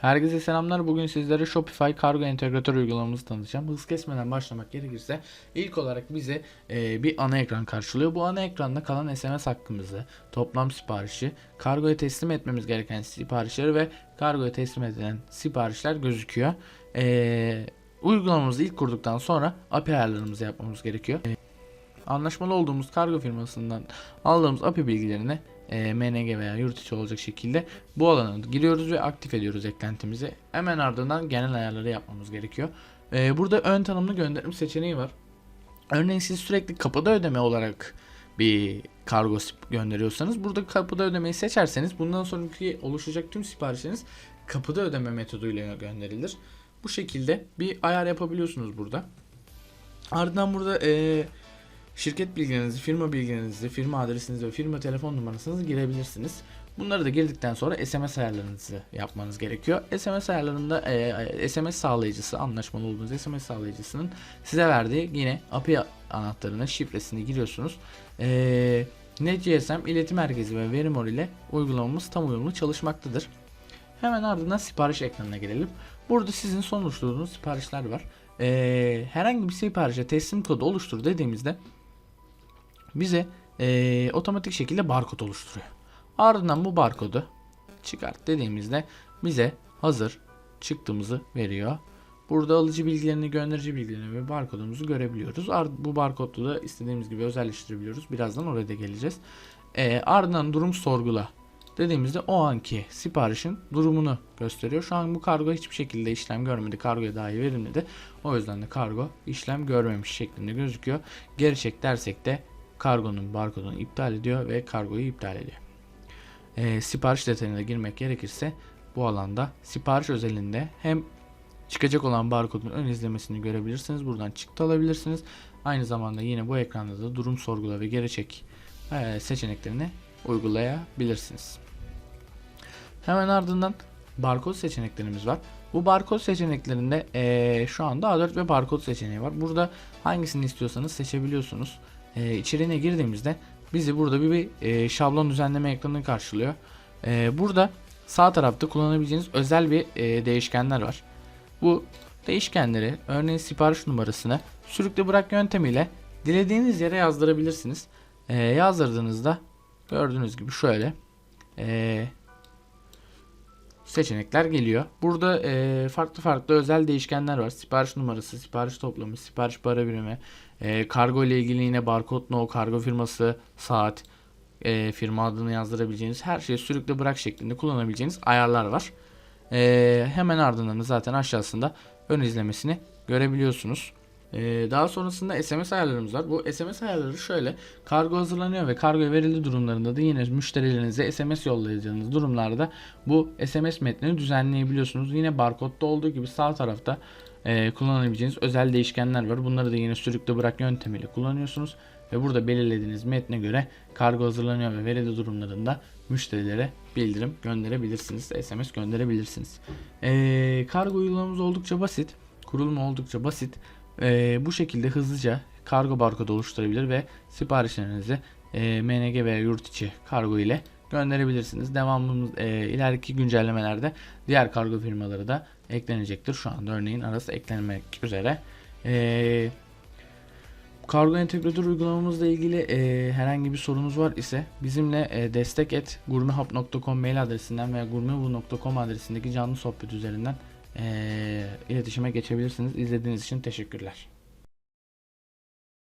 Herkese selamlar. Bugün sizlere Shopify kargo entegratör uygulamamızı tanıtacağım. Hız kesmeden başlamak gerekirse ilk olarak bize e, bir ana ekran karşılıyor. Bu ana ekranda kalan SMS hakkımızı, toplam siparişi, kargoya teslim etmemiz gereken siparişleri ve kargoya teslim edilen siparişler gözüküyor. E, uygulamamızı ilk kurduktan sonra API ayarlarımızı yapmamız gerekiyor. E, anlaşmalı olduğumuz kargo firmasından aldığımız API bilgilerini e, MNG veya yurt içi olacak şekilde bu alana giriyoruz ve aktif ediyoruz eklentimizi. Hemen ardından genel ayarları yapmamız gerekiyor. E, burada ön tanımlı gönderim seçeneği var. Örneğin siz sürekli kapıda ödeme olarak bir kargo gönderiyorsanız burada kapıda ödemeyi seçerseniz bundan sonraki oluşacak tüm siparişleriniz kapıda ödeme metoduyla gönderilir. Bu şekilde bir ayar yapabiliyorsunuz burada. Ardından burada eee Şirket bilgilerinizi, firma bilgilerinizi, firma adresinizi ve firma telefon numarasınızı girebilirsiniz. Bunları da girdikten sonra SMS ayarlarınızı yapmanız gerekiyor. SMS ayarlarında e, SMS sağlayıcısı, anlaşmalı olduğunuz SMS sağlayıcısının size verdiği yine API anahtarını, şifresini giriyorsunuz. E, NetGSM iletim merkezi ve Verimor ile uygulamamız tam uyumlu çalışmaktadır. Hemen ardından sipariş ekranına gelelim. Burada sizin son oluşturduğunuz siparişler var. E, herhangi bir siparişe teslim kodu oluştur dediğimizde bize eee, otomatik şekilde barkod oluşturuyor. Ardından bu barkodu çıkart dediğimizde bize hazır çıktığımızı veriyor. Burada alıcı bilgilerini, gönderici bilgilerini ve barkodumuzu görebiliyoruz. Bu barkodu da istediğimiz gibi özelleştirebiliyoruz. Birazdan oraya da geleceğiz. Eee, ardından durum sorgula dediğimizde o anki siparişin durumunu gösteriyor. Şu an bu kargo hiçbir şekilde işlem görmedi. Kargoya dahi verilmedi. O yüzden de kargo işlem görmemiş şeklinde gözüküyor. Geri çek dersek de kargonun barkodunu iptal ediyor ve kargoyu iptal ediyor. Ee, sipariş detayına girmek gerekirse bu alanda sipariş özelinde hem çıkacak olan barkodun ön izlemesini görebilirsiniz. Buradan çıktı alabilirsiniz. Aynı zamanda yine bu ekranda da durum sorgula ve geri çek e, seçeneklerini uygulayabilirsiniz. Hemen ardından barkod seçeneklerimiz var. Bu barkod seçeneklerinde eee, şu anda A4 ve barkod seçeneği var. Burada hangisini istiyorsanız seçebiliyorsunuz. Eee içeriğine girdiğimizde bizi burada bir, bir eee, şablon düzenleme ekranı karşılıyor. Eee, burada sağ tarafta kullanabileceğiniz özel bir eee, değişkenler var. Bu değişkenleri örneğin sipariş numarasını sürükle bırak yöntemiyle dilediğiniz yere yazdırabilirsiniz. Eee, yazdırdığınızda gördüğünüz gibi şöyle eee seçenekler geliyor. Burada e, farklı farklı özel değişkenler var. Sipariş numarası, sipariş toplamı, sipariş para birimi, e, kargo ile ilgili yine barkod no, kargo firması, saat, e, firma adını yazdırabileceğiniz her şeyi sürükle bırak şeklinde kullanabileceğiniz ayarlar var. E, hemen ardından da zaten aşağısında ön izlemesini görebiliyorsunuz. Ee, daha sonrasında SMS ayarlarımız var. Bu SMS ayarları şöyle. Kargo hazırlanıyor ve kargo verildi durumlarında da yine müşterilerinize SMS yollayacağınız durumlarda bu SMS metnini düzenleyebiliyorsunuz. Yine barkodda olduğu gibi sağ tarafta e, kullanabileceğiniz özel değişkenler var. Bunları da yine sürükle bırak yöntemiyle kullanıyorsunuz. Ve burada belirlediğiniz metne göre kargo hazırlanıyor ve verildi durumlarında müşterilere bildirim gönderebilirsiniz. SMS gönderebilirsiniz. Ee, kargo uygulamamız oldukça basit. Kurulumu oldukça basit. Ee, bu şekilde hızlıca kargo barkodu oluşturabilir ve siparişlerinizi e, MNG veya yurt içi kargo ile gönderebilirsiniz. Devamlı e, ileriki güncellemelerde diğer kargo firmaları da eklenecektir. Şu anda örneğin arası eklenmek üzere. Eee Kargo entegratör uygulamamızla ilgili e, herhangi bir sorunuz var ise bizimle e, destek et gurmehub.com mail adresinden veya gurmehu.com adresindeki canlı sohbet üzerinden e, iletişime geçebilirsiniz. İzlediğiniz için teşekkürler.